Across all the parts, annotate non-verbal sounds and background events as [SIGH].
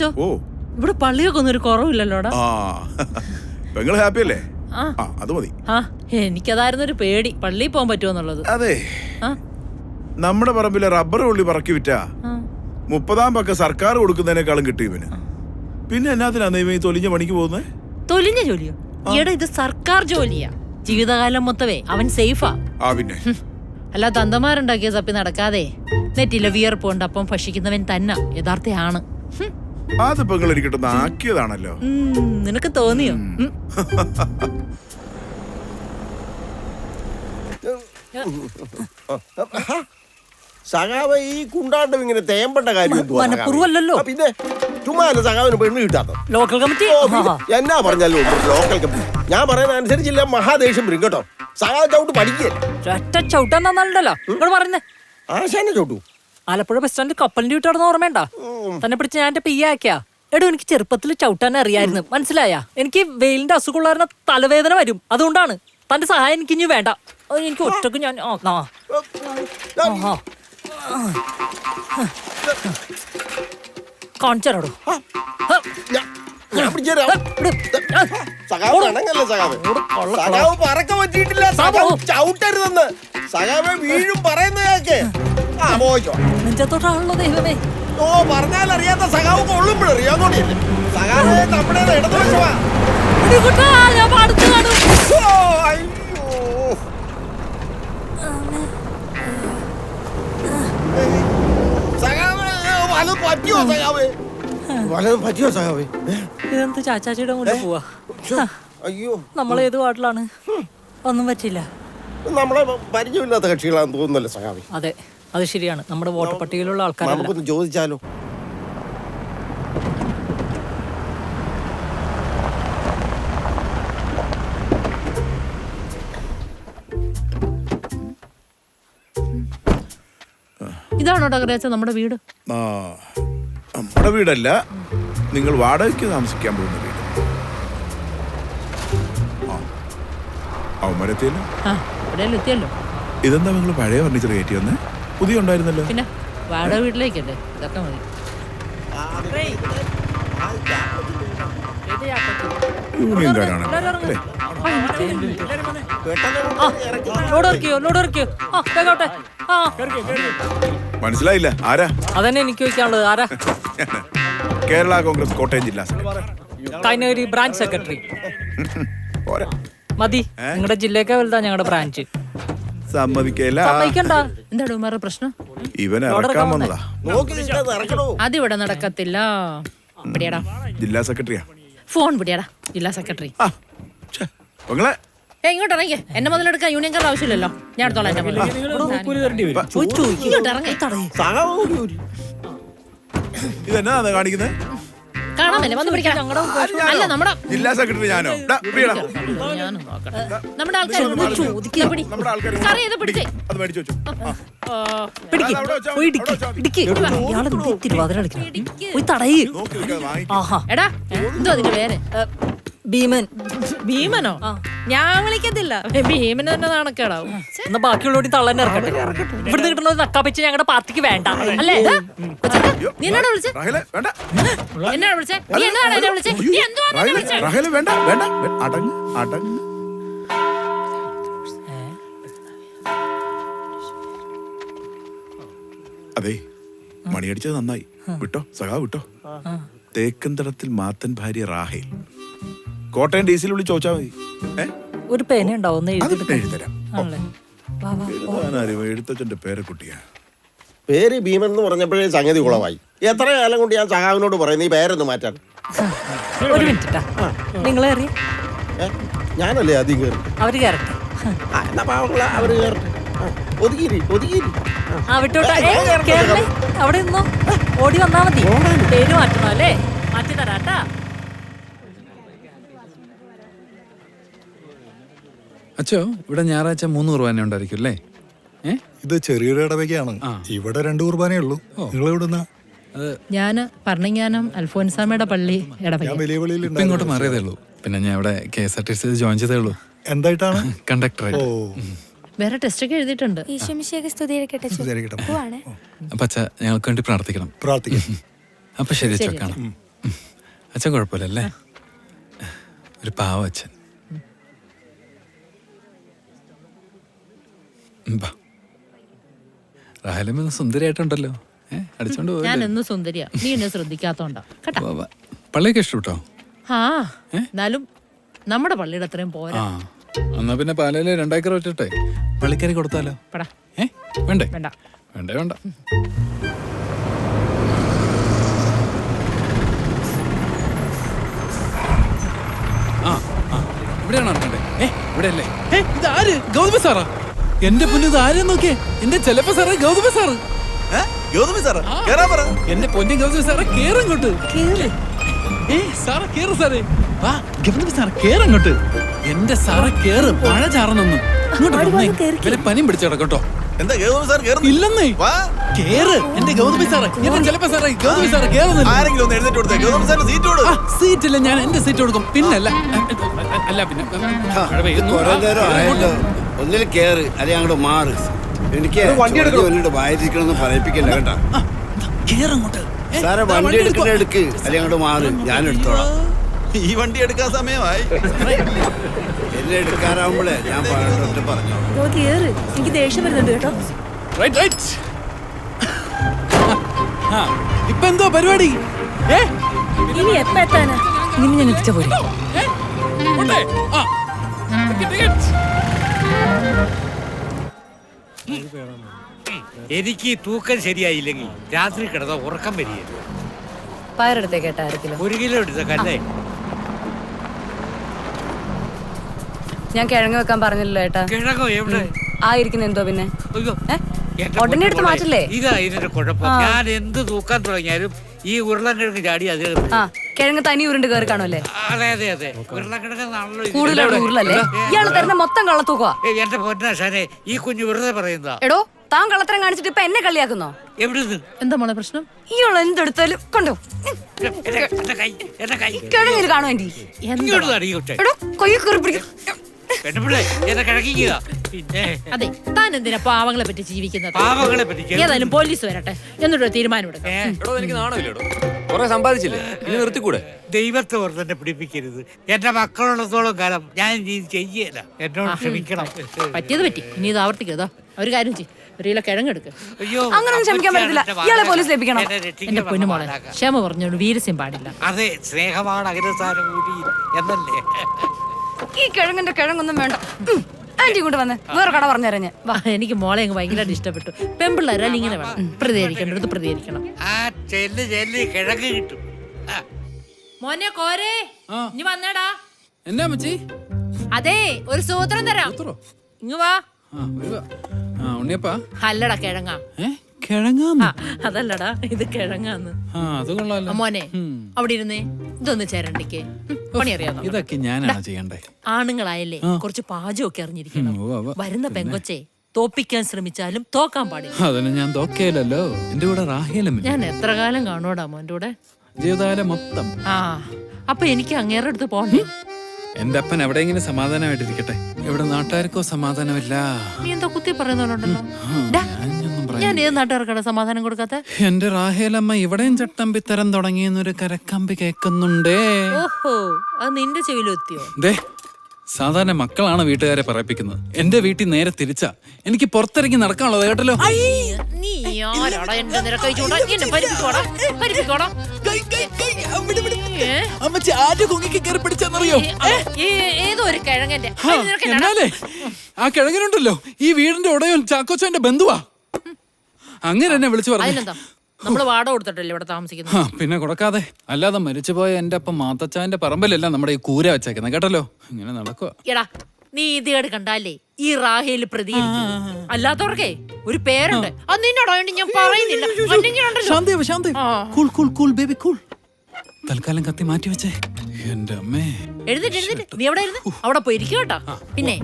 കറിയാച്ചോ ഓ. ഇവിടെ പള്ളിയൊക്കെ ഒരു കുറവില്ലല്ലോടാ ആ. പെങ്ങൾ ഹാപ്പി അല്ലേ ആ. ആ അത് മതി. ആ എനിക്കതായിരുന്നു ഒരു പേടി. പള്ളിയിൽ പോകാൻ പറ്റുമെന്നുള്ളത് അതെ. ആ. നമ്മുടെ പറമ്പിലെ റബ്ബർ ഉള്ളി പറക്കി വിറ്റാ. ആ. മുപ്പതാം പക്ക സർക്കാർ കൊടുക്കുന്നതിനേക്കാളും കിട്ടും ഇവന്. പിന്നെ എന്നാത്തിനാ ഇവൻ ഈ തൊലിഞ്ഞ പണിക്ക് പോകുന്നത് തൊലിഞ്ഞ ജോലിയോ? ഈടെ ഇത് സർക്കാർ ജോലിയാ. ജീവിതകാലം മൊത്തവേ അവൻ സേഫാ. ആ പിന്നെ. അല്ല തന്തമാരുണ്ടാക്കിയ തപ്പി നടക്കാതെ. നെറ്റിലെ വിയർപ്പ് കൊണ്ട് അപ്പം ഭക്ഷിക്കുന്നവൻ തന്നെ. യഥാർത്ഥയാണ്. ഹും. അത് പെങ്ങൾ എനിക്കിട്ടൊന്ന് ആക്കിയതാണല്ലോ. ഉം, നിനക്ക് തോന്നിയോ? ഉം. സഖാവ് ഈ കുണ്ടാണ്ടും ഇങ്ങനെ തേമ്പണ്ട കാര്യം എന്തുവാ സഖാവേ? മനഃപൂർവമല്ലല്ലോ. ആ, പിന്നെ ചുമ്മാ അല്ല സഖാവിന് പെണ്ണ് കിട്ടാത്ത ലോക്കൽ കമ്മിറ്റി ഓ, പിന്നെ എന്നാ പറഞ്ഞാലും ഉണ്ട് ലോക്കൽ കമ്പനി ഞാൻ പറയുന്ന അനുസരിച്ചില്ല മഹാദേഷ്യം വരും കേട്ടോ. സഖാവ് ചവിട്ട് പഠിക്കേ ഒറ്റ ചവിട്ടാൻ നന്നല്ലോ ഇവിടെ പറയുന്നേ. ആശാനെ ചവിട്ടു. ആലപ്പുഴ ബസ് സ്റ്റാൻഡിൽ കപ്പലിന്റെ വീട്ടാണെന്ന് ഓർമ്മയുണ്ട? തന്നെ പിടിച്ച് ഞാൻ എന്റെ പിയ്യാക്കിയാ എടോ എനിക്ക് ചെറുപ്പത്തിൽ ചവിട്ടാൻ അറിയായിരുന്നു. മനസ്സിലായ? എനിക്ക് വെയിലിന്റെ അസുഖമുള്ള തലവേദന വരും. അതുകൊണ്ടാണ്. തന്റെ സഹായം എനിക്ക് ഇനി വേണ്ട. എനിക്ക് ഒറ്റയ്ക്ക് ഞാൻ കാണിച്ചോ. സഖാവ് പറക്ക പറ്റിയിട്ടില്ല. സഖാവ് ചവിട്ടരുതെന്ന്. സഖാവ് വീഴും പറയുന്ന കേക്ക് നെഞ്ചത്തോട്ടാണല്ലോ ദൈവമേ. ഓ പറഞ്ഞാൽ അറിയാത്ത സഖാവ് കൊള്ളുമ്പോഴറിയാന്നോടിയല്ലേ സഖാവ് നമ്മുടെ ഇടതുവശമാ? ഇതെന്ത് ചാച്ചാച്ചിയുടെ മുന്നിൽ പോവാ? അയ്യോ. നമ്മൾ ഏത് വാട്ടിലാണ് ഒന്നും പറ്റില്ല നമ്മളെ പരിചയമില്ലാത്ത കക്ഷികളാണെന്ന് തോന്നുന്നല്ലോ സഹാവി അതെ. അത് ശരിയാണ്. നമ്മുടെ വോട്ടർ പട്ടികയിലുള്ള ആൾക്കാർ നമുക്കൊന്ന് ചോദിച്ചാലോ? ഇതാണോ ടകരാച്ച നമ്മുടെ വീട്? ആ നമ്മുടെ വീടല്ല. നിങ്ങൾ വാടകയ്ക്ക് താമസിക്കാൻ പോകുന്ന വീട്. ആ അവന്മാരെത്തിയല്ലോ? ആ ഇവിടെ എത്തിയല്ലോ. ഇതെന്താ നിങ്ങൾ പഴയ ഫർണിച്ചർ കയറ്റി വന്നേ? പുതിയ ഉണ്ടായിരുന്നല്ലോ. പിന്നെ വാട വീട്ടിലേക്കല്ലേ? ഇതൊക്കെ മതി. യൂണിയൻകാരാണല്ലോ അല്ലേ? ആ, ലോഡ് ഇറക്കിയോ ലോഡ് ഇറക്കിയോ ആ കേക്കോട്ടെ ആ. മനസ്സിലായില്ല. ആരാ? അതന്നെ എനിക്ക് ചോദിക്കാനുള്ളത്. ആരാ? കേരള കോൺഗ്രസ് കോട്ടയം ജില്ലാ സെക്രട്ടറി. Kainakary branch secretary. പോരാ. മതി. നിങ്ങളുടെ ജില്ലയൊക്കെ വലുതാ ഞങ്ങളുടെ ബ്രാഞ്ച്. സമ്മതിക്കല്ല സമ്മതിക്കണ്ട? എന്താണ് ഉമാറ പ്രശ്നം? ഇവൻ ഇറക്കാൻ വന്നതാ. നോക്കി നിൽക്കാതെ ഇറക്കണോ? അതിവിടെ നടക്കത്തില്ല. പിടിയടാ. ജില്ലാ സെക്രട്ടറിയാ? ഫോൺ പിടിയടാ ജില്ലാ സെക്രട്ടറി. ഇങ്ങോട്ട് ഇറങ്ങി. എന്നെ മുതലെടുക്കാൻ യൂണിയൻകാരുടെ ആവശ്യമില്ലല്ലോ. ഞാൻ എടുത്തോളാം എന്റെ മുതൽ ഇങ്ങോട്ട് ഇറങ്ങി. ഇതെന്നാ കാണിക്കുന്നത് കാണാമല്ലേ? വന്ന് അല്ല നമ്മുടെ ജില്ലാ സെക്രട്ടറി ഞാനോ? ഡാ, പ്രിയടാ. ഞാനും നോക്കട്ടെ. നമ്മുടെ ആൾക്കാർ ചോദിക്കുക പിടി കറി ചെയ്ത് പിടിച്ചേ അത് മേടിച്ചു വെച്ചു. എടാ എന്തോ അതിന്റെ പേര്? ഭീമൻ. ഭീമനോ? ഞാൻ വിളിക്കത്തില്ല. ഭീമൻ തന്നെ നാണക്കേടാവും. എന്നാ ബാക്കിയുള്ളവർ തള്ളന്നെ ഇറക്കട്ടെ. ഇവിടുന്ന് കിട്ടുന്ന ഒരു നക്കാപ്പിച്ച് ഞങ്ങളുടെ പാർട്ടിക്ക് വേണ്ട. അല്ലേ? നീ എന്നാണ് വിളിച്ചേ? റഹേലെ, വേണ്ട. എന്നാണ് വിളിച്ചേ? നീ എന്താണ് എന്നെ വിളിച്ചേ? നീ എന്തുവാണ് എന്നെ റഹേലെ, വിളിച്ചേ? റഹേലെ, വേണ്ട വേണ്ട. വേ- അടങ്ങ് അടങ്ങ്. അതെ മണിയടിച്ചത് നന്നായി. വിട്ടോ സഖാ വിട്ടോ. തേക്കന്തടത്തിൽ മാത്തൻ ഭാര്യ റാഹേൽ കോട്ടയം ഡി സിയിൽ വിളിച്ച് ചോദിച്ചാൽ മതി. ഒരു പേന ഉണ്ടാവും ഒന്ന് അത് എഴുതി പിന്നെ എഴുതരാം ആണല്ലേ. വാ വാ എഴുതാനാരും എഴുത്തച്ഛന്റെ പേരക്കുട്ടിയാ പേര് ഭീമൻ എന്ന് പറഞ്ഞപ്പോഴേ സംഗതി കുളമായി എത്ര കാലം കൊണ്ട് ഞാൻ സഹാവിനോട് പറയുന്നു ഈ പേരൊന്ന് മാറ്റാൻ. ഒരു മിനിറ്റ് നിങ്ങളെ അറിയ ഏ? ഞാനല്ലേ ആദ്യം കയറി അവർ കയറട്ടെ ആ, എന്നാ പാവങ്ങള അവർ കയറട്ടെ ആ, ഒതുക്കിയിരി ഒതുക്കിയിരി ആ. ആ വിട്ടോട്ടെ. ഏ, ഏയ്, കയറട്ടെ, കേറണേ. അവിടെ നിന്നോ. ഓടി വന്നാ മതി. പേര് മാറ്റണോ അല്ലേ? മാറ്റി തരാട്ടാ. അച്ഛോ ഇവിടെ ഞായറാഴ്ച മൂന്ന് കുർബാന ഉണ്ടായിരിക്കും അല്ലേ? ഏ? ഇത് ചെറിയൊരു ഇടവകയാണ്. ഇവിടെ രണ്ട് കുർബാനേ ഉള്ളൂ. നിങ്ങൾ എവിടുന്ന ഞാൻ പറഞ്ഞാനം അൽഫോൻസാമയുടെ പള്ളി ഞാൻ ഇടവക ഇങ്ങോട്ട് മാറിയതേ ഉള്ളൂ. പിന്നെ ഞാൻ ഇവിടെ K S R T C join ചെയ്തേ ഉള്ളൂ. എന്തായിട്ടാണ്? കണ്ടക്ടർ വേറെ ടെസ്റ്റ് ഒക്കെ എഴുതിയിട്ടുണ്ട് അപ്പൊ അച്ഛ ഞങ്ങൾക്ക് വേണ്ടി പ്രാർത്ഥിക്കണം. പ്രാർത്ഥിക്കാം. അപ്പൊ ശരി അച്ഛൻ കാണാം. അച്ഛൻ കുഴപ്പമില്ലല്ലേ ഒരു പാവ അച്ഛൻ. ബാ. റാഹലും ഇന്ന് സുന്ദരിയായിട്ടുണ്ടല്ലോ. ഏ അടിച്ചോണ്ട് ഞാൻ? എന്നും സുന്ദരിയാ. നീ എന്നെ ശ്രദ്ധിക്കാത്തോണ്ടാ. കേട്ടാ? വാ, വാ. പള്ളിയൊക്കെ ഇഷ്ടപ്പെട്ടോ? ആ എന്നാലും നമ്മുടെ പള്ളിയുടെ അത്രയും പോരാ. ആ എന്നാ പിന്നെ പാലയിലെ രണ്ടായിരം വെച്ചിട്ടെ. പള്ളിക്കറി കൊടുത്താലോ? പടാ. ഏ വേണ്ടേ? വേണ്ട. വേണ്ട വേണ്ട. ആ ആ. ഇവിടെയാണോ ഇറങ്ങണ്ടേ ഏ ഇവിടെ ഏ ഇതാര്? ഗൗതമ സാറാ? എന്റെ പൊന്നു ഇത് ആരെന്ന് നോക്കിയേ? എന്റെ ചെലപ്പ സാറേ ഗൗതമ സാറ്. എന്റെ പൊന്നു ഗൗതമ സാറേ കേറങ്ങോട്ട് ഏ സാറേ കേറ് സാറേ. വാ ഗൗതമ സാറേ കേറങ്ങോട്ട് എന്റെ സാറേ കേറ്. മഴ ചാറണമെന്ന്. ഇങ്ങോട്ട് വന്നേ. വല്ല പനിയും പിടിച്ചു കിടക്കട്ടോ. എന്താ സാർ ഇല്ലെന്നേ. വാ. കേറ്. എന്റെ ഗൗതമി സാറേ എന്റെ ചിലപ്പോ സാറേ ഗൗതമി സാറ് കേറുന്നില്ല. ആരെങ്കിലും ഒന്ന് എഴുന്നേറ്റ് കൊടുത്തേ. സാറിന് സീറ്റ് കൊടു. ആ സീറ്റില്ല. ഞാൻ എന്റെ സീറ്റ് കൊടുക്കും. പിന്നല്ല. അല്ല പിന്നെ മഴ പെയ്യുന്നു. ആ, നേരം ആയല്ലോ. ഒന്നിൽ കേറ് അല്ലെ അങ്ങോട്ട് മാറ്. എനിക്ക് വണ്ടി വായിരിക്കണമെന്ന് പറയിപ്പിക്കല്ല കേട്ടാ. സാറേ കേറങ്ങോട്ട് സാറെ വണ്ടി എടുക്കുന്ന എടുക്ക്? അല്ലെ അങ്ങോട്ട് മാറ്. ഞാൻ എടുത്തോളാം. ഈ വണ്ടി എടുക്കാൻ സമയമായി. എന്നെ എടുക്കാറാവുമ്പോഴേ ഞാൻ പറഞ്ഞിട്ട് പറഞ്ഞു കേറ്. എനിക്ക് ദേഷ്യം വരുന്നുണ്ട് കേട്ടോ. റൈറ്റ് റൈറ്റ് ഇപ്പൊ എന്തോ പരിപാടി? ഏ? ഇനി എപ്പ എത്താനാ? ഇനി ഞാൻ എത്തിച്ച പോലെ ആ, ടിക്കറ്റ്, ടിക്കറ്റ്. എനിക്ക് ഈ തൂക്കം ശരിയായില്ലെങ്കിൽ രാത്രി കിടന്ന ഉറക്കം വരികയില്ല. പയറെടുത്തേ കേട്ടാ അര കിലോ ഒരു കിലോ എടുത്തേക്കല്ലേ ഞാൻ കിഴങ്ങ് വെക്കാൻ പറഞ്ഞല്ലോ ഏട്ടാ. കിഴങ്ങോ എവിടെ? ആയിരിക്കുന്ന എന്തോ പിന്നെ. അയ്യോ. ഏ? എന്റെ ഉടനെ എടുത്ത് മാറ്റില്ലേ? ഇതാ ഇതിന്റെ കുഴപ്പം. ഞാൻ എന്ത് തൂക്കാൻ തുടങ്ങിയാലും ഈ ഉരുളക്കിഴങ്ങ് ചാടി അത് ആ. കിഴങ്ങ് തനി ഉരുണ്ട് കയറി കാണുമല്ലേ? അതെ അതെ അതെ. ഉരുളക്കിഴങ്ങാണല്ലോ ഇത്. കൂടുതലുള്ള ഉരുളല്ലേ? ഇയാൾ തരുന്ന മൊത്തം കള്ളത്തൂക്കുക ഏയ്, എന്റെ പൊന്നാശാനെ ഈ കുഞ്ഞു വെറുതെ പറയുന്നതാ. എടോ താൻ കള്ളത്തരം കാണിച്ചിട്ട് ഇപ്പൊ എന്നെ കളിയാക്കുന്നോ? എവിടുന്ന്? എന്താ മോളെ പ്രശ്നം? ഇയാൾ എന്തെടുത്താലും കണ്ടോ? എന്റെ എന്റെ കൈ എന്റെ കൈ കിഴങ്ങിൽ കാണോ എന്റെ ഇങ്ങോട്ട് തടിയോട്ടെ എടോ കൊയ്യ കയറി പിടിക്കും. എന്റെ എന്നെ കിഴക്കിക്കുക. പിന്നെ? അതെ താൻ എന്തിനാ പാവങ്ങളെ പറ്റി ജീവിക്കുന്നത്? പാവങ്ങളെ പറ്റി ഏതായാലും പോലീസ് വരട്ടെ. എന്നിട്ടൊരു തീരുമാനം എടുക്കാം. ഏ, എടോ എനിക്ക് നാണമില്ലടോ? കുറെ സമ്പാദിച്ചില്ലേ? ഇനി നിർത്തിക്കൂടെ? ദൈവത്തെ ഓർത്തന്നെ പിടിപ്പിക്കരുത്. എന്റെ മക്കളുള്ളത്തോളം കാലം ഞാൻ ഇത് ചെയ്യല. എന്നോട് ക്ഷമിക്കണം. പറ്റിയത് പറ്റി. ഇനി ഇത് ആവർത്തിക്കരുതാ ഒരു കാര്യം ചെയ്യും. ഒരു കിലോ കിഴങ്ങെടുക്ക് അയ്യോ അങ്ങനൊന്നും ക്ഷമിക്കാൻ പറ്റത്തില്ല. എന്റെ ഇയാളെ വാലാ- പോലീസിൽ ഏൽപ്പിക്കണം. എന്നെ രക്ഷിക്കണം, എന്റെ പൊന്നുമോളെ വാലാക. ക്ഷമ പറഞ്ഞോണ്ട് വീരസ്യം പാടില്ല. അതെ സ്നേഹമാണ് അഗ്രസാരം കൂടി എന്നല്ലേ? ഈ കിഴങ്ങിന്റെ കിഴങ്ങൊന്നും വേണ്ട. ഉം. ആന്റി കൊണ്ട് വന്ന്. വേറെ കട പറഞ്ഞുതരാം ഞാൻ. വാ, എനിക്ക് മോളെ അങ്ങ് ഭയങ്കരമായിട്ട് ഇഷ്ടപ്പെട്ടു. പെമ്പിള്ളേരാൽ ഇങ്ങനെ വേണം? പ്രതികരിക്കേണ്ടത് പ്രതികരിക്കണം. ആ ചെല്ല് ചെല്ല് കിഴങ്ങ് കിട്ടും. ആ, മോനെ കോരേ. ആ. ഇനി വന്നേടാ. എന്നാ മച്ചി അതെ ഒരു സൂത്രം തരാം. ഉത്തരോ? ഇങ്ങ് വാ. ആ വരുവാ ആ ഉണ്ണിയപ്പാ? അല്ലടാ കിഴങ്ങാ. ഏ? കിഴങ്ങാന്ന്. അതല്ലടാ ഇത് കിഴങ്ങാന്ന്. ആ അത് കൊള്ളാലോ. മോനെ അവിടെ ഇരുന്നേ ഇതൊന്ന് ചേരണ്ടിക്ക്. പണി അറിയാമോ ഇതൊക്കെ ഞാനാണ് ചെയ്യണ്ടേ. ആണുങ്ങളായല്ലേ കുറച്ച് പാചകമൊക്കെ അറിഞ്ഞിരിക്കണം. വരുന്ന പെങ്കൊച്ചെ തോപ്പിക്കാൻ ശ്രമിച്ചാലും തോക്കാൻ പാടില്ല. അതിന് ഞാൻ തോക്കേലല്ലോ. എന്റെ കൂടെ റാഹേലും ഞാൻ എത്ര കാലം കാണുവാടാ മോന്റെ കൂടെ? ജീവിതകാലം മൊത്തം. ആ അപ്പൊ എനിക്ക് അങ്ങേറെ അടുത്ത് പോണേ. എന്റെ അപ്പൻ എവിടെയെങ്കിലും സമാധാനമായിട്ടിരിക്കട്ടെ. ഇവിടെ നാട്ടുകാർക്കോ സമാധാനമില്ല. നീ എന്താ കുത്തി പറയുന്നവരുണ്ടല്ലോ ആ, ഞാൻ ഏത് നാട്ടുകാർക്കാണ് സമാധാനം കൊടുക്കാത്ത? എന്റെ റാഹേലമ്മ ഇവിടെയും ചട്ടമ്പിത്തരം തുടങ്ങിയെന്നൊരു കരക്കമ്പി കേൾക്കുന്നുണ്ടേ. ഓഹോ അത് നിന്റെ ചെവിയിലെത്തിയോ? ദേ സാധാരണ മക്കളാണ് വീട്ടുകാരെ പറയിപ്പിക്കുന്നത്. എന്റെ വീട്ടിൽ നേരെ തിരിച്ചാ. എനിക്ക് പുറത്തിറങ്ങി നടക്കാനുള്ളത് കേട്ടല്ലോ. നീ ആരാടാ എന്റെ നിരക്കൈ ചൂടാ? എന്നെ പരിപ്പിക്കോടാ? പരിപ്പിക്കോടാ? ഏ? അമ്മച്ചി ആദ്യ കുങ്ങിക്ക് കയറി പിടിച്ചെന്നറിയോ? ഏ, ഏ- ഏതോ ഒരു കിഴങ്ങന്റെ. ഹാ, അതിന് നിനക്ക് എന്നാലേ? ആ കിഴങ്ങനുണ്ടല്ലോ. ഈ വീടിന്റെ ഉടയൻ ചാക്കോച്ചോന്റെ ബന്ധുവാ. അങ്ങനെ എന്നെ വിളിച്ചു പറഞ്ഞു. അതിനെന്താ നമ്മൾ വാടക കൊടുത്തിട്ടല്ലേ ഇവിടെ താമസിക്കുന്നത്? ആ, പിന്നെ കൊടുക്കാതെ. അല്ലാതെ മരിച്ചുപോയ എന്റെ അപ്പം മാത്തച്ചാന്റെ പറമ്പിലല്ല നമ്മുടെ ഈ കൂര വെച്ചേക്കുന്നത് കേട്ടല്ലോ? ഇങ്ങനെ നടക്കുക എടാ നീ ഇതികട് കണ്ടാലേ ഈ റാഹേൽ പ്രതി അല്ലാത്തവർക്കേ ഒരു പേരുണ്ട്. അത് നിന്നോടായോണ്ട് ഞാൻ പറയുന്നില്ല. അല്ലെങ്കിൽ ഉണ്ടല്ലോ. ശാന്തി ശാന്തി. ആ. Cool cool cool baby cool തൽക്കാലം കത്തി മാറ്റി വെച്ചേ. എന്റെ അമ്മേ. എഴുന്നേറ്റ് എഴുന്നേറ്റ്. നീ എവിടെ ഇരുന്ന് അവിടെ പോയി ഇരിക്കും കേട്ടോ പിന്നെ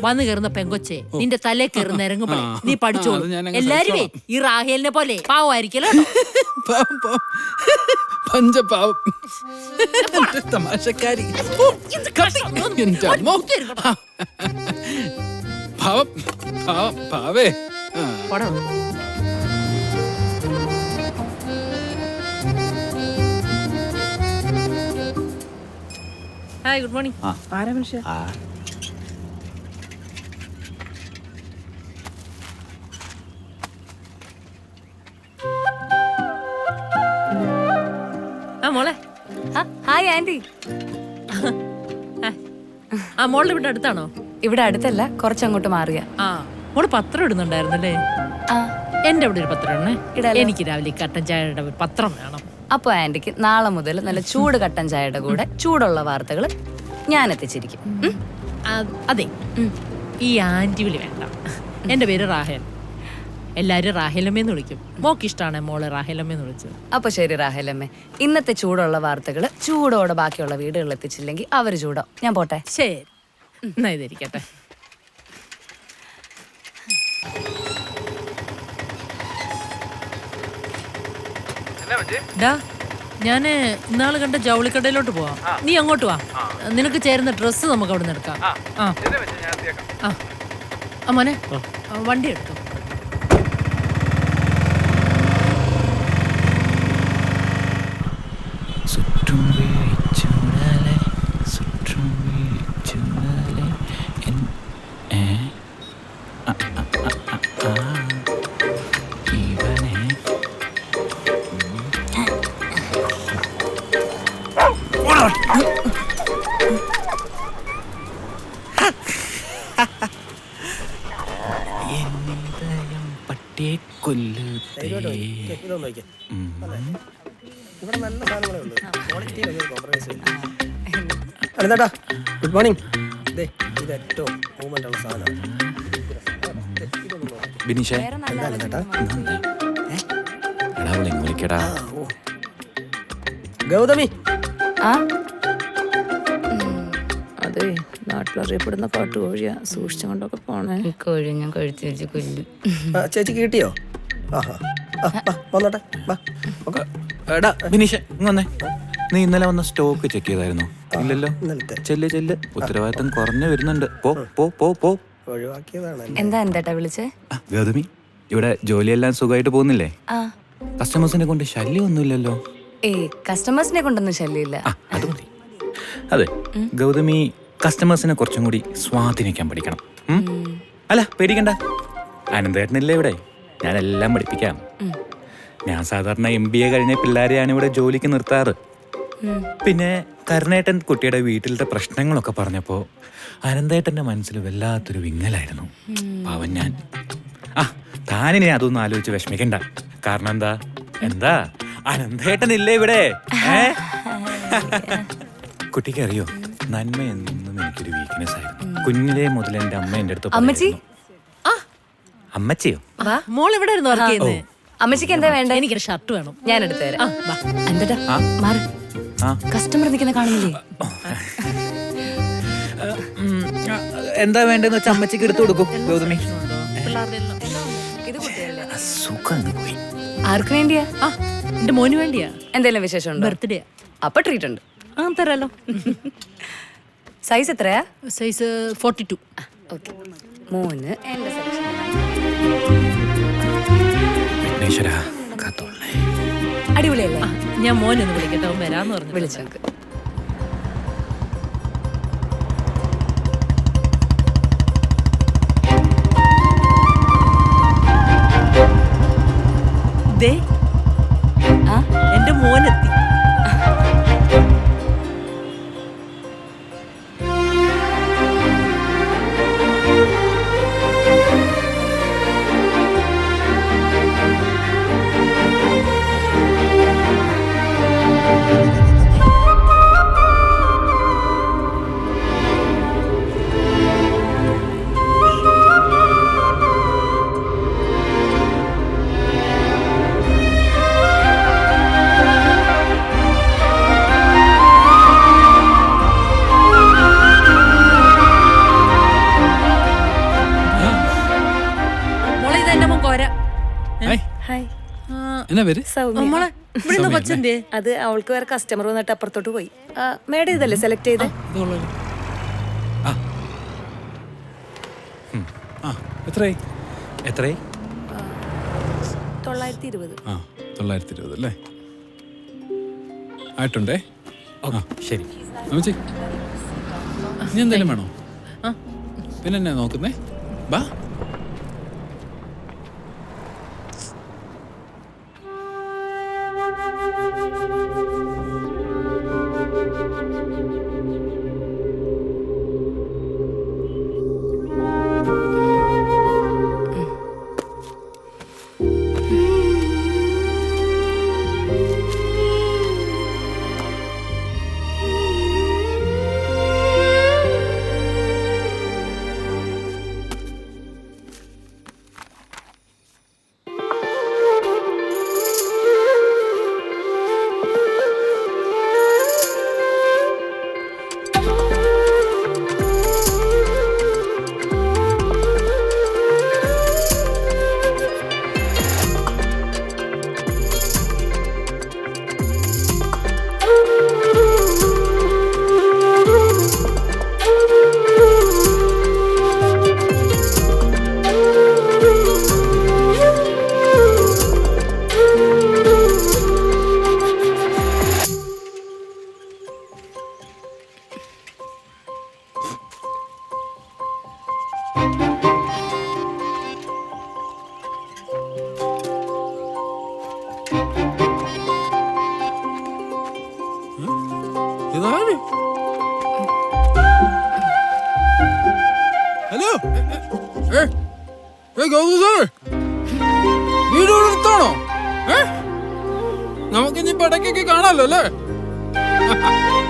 വന്നു കയറുന്ന പെങ്കൊച്ചെ നിന്റെ തലേ കയറുന്ന ഇറങ്ങുമ്പോ നീ പഠിച്ചോളൂ. എല്ലാരും എല്ലാരുമേ ഈ റാഹേലിനെ പോലെ പാവമായിരിക്കല്ലോ കേട്ടോ. [LAUGHS] പാവം, പാവം. പഞ്ചപാവം. തമാശക്കാരി. എന്റെ അമ്മോ. പാവേ ഹായ് ഗുഡ് മോർണിംഗ് ആരാ മനുഷ്യ? ആ. മോളെ. Hi aunty. ആ മോളുടെ ഇവിടെ അടുത്താണോ? ഇവിടെ അടുത്തല്ല കുറച്ചങ്ങോട്ട് മാറിയ. ആ മോൾ പത്രം ഇടുന്നുണ്ടായിരുന്നല്ലേ? ആ. എന്റെ അവിടെ ഒരു പത്രം ഇടണേ. എനിക്ക് രാവിലെ കട്ടൻ ചായയുടെ പത്രം വേണം. അപ്പൊ ആന്റിക്ക് നാളെ മുതൽ നല്ല ചൂട് കട്ടൻ ചായയുടെ കൂടെ ചൂടുള്ള വാർത്തകൾ ഞാൻ എത്തിച്ചിരിക്കും. ഉം? അതെ. ഈ ആന്റി വിളി വേണ്ട. എന്റെ പേര് റാഹേൽ. എല്ലാരും റാഹേലമ്മേന്ന് വിളിക്കും. മോക്ക് ഇഷ്ടമാണ് മോളെ റാഹേലമ്മേന്ന് വിളിച്ചത്. അപ്പൊ ശരി റാഹേലമ്മേ. ഇന്നത്തെ ചൂടുള്ള വാർത്തകൾ ചൂടോടെ ബാക്കിയുള്ള വീടുകളിൽ എത്തിച്ചില്ലെങ്കിൽ അവർ ചൂടോ ഞാൻ പോട്ടെ. ശരി. എന്നാ ഇതിരിക്കട്ടെ ഡാ ഞാൻ ഇന്നാൾ കണ്ട ജൗളിക്കടയിലോട്ട് പോവാം. നീ അങ്ങോട്ട് വാ. നിനക്ക് ചേരുന്ന ഡ്രസ്സ് നമുക്ക് അവിടെ നിന്ന് എടുക്കാം. ആ. ആ. മോനെ വണ്ടി എടുത്തു. ചുറ്റും അനന്തേട്ടാ ഗുഡ് മോർണിംഗ് ദേ ഇത് ഏറ്റവും മൂവ്മെന്റ് ഉള്ള സാധനമാണ് ബിനിഷേ എന്താ അനന്തേട്ടാ എടാ വിളി വിളിക്കടാ. ഗൗതമി. ആ? അതെ നാട്ടിലറിയപ്പെടുന്ന കാട്ടുകോഴിയാ സൂക്ഷിച്ചു കൊണ്ടൊക്കെ പോണേ. കോഴി ഞാൻ കഴുത്തി വെച്ച് കൊല്ലും. ആ, ചേച്ചിക്ക് കിട്ടിയോ? ആഹാ ആ, വാ, വന്നോട്ടെ. വാ എടാ. ബിനീഷ് ഇങ്ങ് വന്നേ. നീ ഇന്നലെ വന്ന സ്റ്റോക്ക് ചെക്ക് ചെയ്തായിരുന്നോ? ഇല്ലല്ലോ ചെല്ല് ചെല്ല്. ഉത്തരവാദിത്തം കുറഞ്ഞു വരുന്നുണ്ട്. പോ പോ പോ പോ. ഒഴിവാക്കിയതാണ് എന്താ എന്താട്ടാ വിളിച്ചേ? ആ, ഗൗതമി ഇവിടെ ജോലിയെല്ലാം സുഖമായിട്ട് പോകുന്നില്ലേ? ആ. കസ്റ്റമേഴ്സിനെ കൊണ്ട് ശല്യമൊന്നുമില്ലല്ലോ. ഏ കസ്റ്റമേഴ്സിനെ കൊണ്ടൊന്നും ശല്യമില്ല. ആ അത് മതി. അതെ ഗൗതമി കസ്റ്റമേഴ്സിനെ കുറച്ചും കൂടി സ്വാധീനിക്കാൻ പഠിക്കണം. ഉം? അല്ല പേടിക്കണ്ട. അനന്തേട്ടനില്ലേ ഇവിടെ? ഞാനെല്ലാം പഠിപ്പിക്കാം. ഞാൻ സാധാരണ എം ബി എ കഴിഞ്ഞ പിള്ളേരെയാണ് ഇവിടെ ജോലിക്ക് നിർത്താറ്. പിന്നെ കരുണേട്ടൻ കുട്ടിയുടെ വീട്ടിലത്തെ പ്രശ്നങ്ങളൊക്കെ പറഞ്ഞപ്പോൾ അനന്തേട്ടന്റെ മനസ്സിൽ വല്ലാത്തൊരു വിങ്ങലായിരുന്നു. പാവൻ ഞാൻ. ആ താനിനെ അതൊന്നും ആലോചിച്ച് വിഷമിക്കണ്ട. കാരണം എന്താ? എന്താ? അനന്തേട്ടനില്ലേ ഇവിടെ? കുട്ടിക്ക് അറിയോ നന്മ എന്നും എനിക്കൊരു വീക്ക്നെസ് ആയിരുന്നു. കുഞ്ഞിലെ മുതൽ എന്റെ അമ്മ എന്റെ അടുത്ത് അമ്മച്ചി? അമ്മച്ചിയോ? മോൾ ഇവിടെ ഇരുന്ന് വർക്ക് ചെയ്യുന്നേ. അമ്മച്ചിക്ക് എന്താ വേണ്ട? എനിക്കൊരു ഷർട്ട് വേണം. ഞാൻ എടുത്തു തരാം കസ്റ്റമർ നിൽക്കുന്ന കാണുന്നില്ലേ? എന്താ വേണ്ടെന്ന് വെച്ചാൽ അമ്മച്ചിക്ക് എടുത്തു കൊടുക്കും ഗൗതമി. സുഖം പോയി. ആർക്ക് വേണ്ടിയാ? ആ എന്റെ മോന് വേണ്ടിയാ. എന്തെങ്കിലും വിശേഷം ഉണ്ടോ ബർത്ത്ഡേ അപ്പൊ ട്രീറ്റ് ഉണ്ട്. ആ തരാലോ. സൈസ് എത്രയാ? സൈസ് ഫോർട്ടി ടു ഓക്കെ മോന് എന്റെ സൈസ് വിഘ്നേശ്വര ഞാൻ മോനൊന്ന് വിളിക്കട്ടെ അവൻ വരാന്ന് പറഞ്ഞു വിളിച്ചേക്ക്. ദേ. ആ എന്റെ മോനെത്തി എന്നാ പേര്? മോളെ ഇവിടുന്ന് കൊച്ചന്റെ അത് അവൾക്ക് വേറെ കസ്റ്റമർ വന്നിട്ട് അപ്പുറത്തോട്ട് പോയി. മേഡം ഇതല്ലേ സെലക്ട് ചെയ്ത്? എത്രയായി? എത്രയായി? തൊള്ളായിരത്തി ഇരുപത് ആ തൊള്ളായിരത്തി ഇരുപത് അല്ലേ? ആയിട്ടുണ്ടേ? ശരി. ഇനി നീ എന്തെങ്കിലും വേണോ? പിന്നെ നോക്കുന്നേ? ബാ. ഇതാര്? ഹലോ? ഏ? ഏ ഗൗതം സാർ വീട് ഇവിടെ അടുത്താണോ? ഏ? നമുക്ക് ഇനി ഇടയ്ക്കൊക്കെ കാണാമല്ലോ അല്ലേ? [LAUGHS]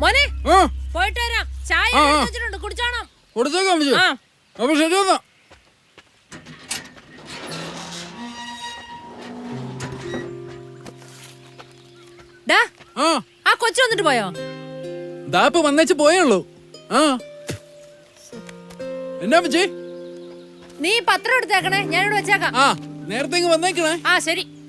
മോനെ പോയിട്ട് വരാം. ചായ. വെച്ചിട്ടുണ്ട്. കുടിച്ചോണം. കൊടുത്തേക്കാം ആ. അപ്പൊ ശരി എന്നാ ആ. കൊച്ചു വന്നിട്ട് പോയോ? ദാ ഇപ്പൊ വന്നേച്ച് പോയേ ഉള്ളൂ. ആ. എന്നാ നീ പത്രം എടുത്തേക്കണേ. ഞാനിവിടെ വെച്ചേക്കാം. ആ നേരത്തെ വന്നേക്കണേ. ആ ശരി.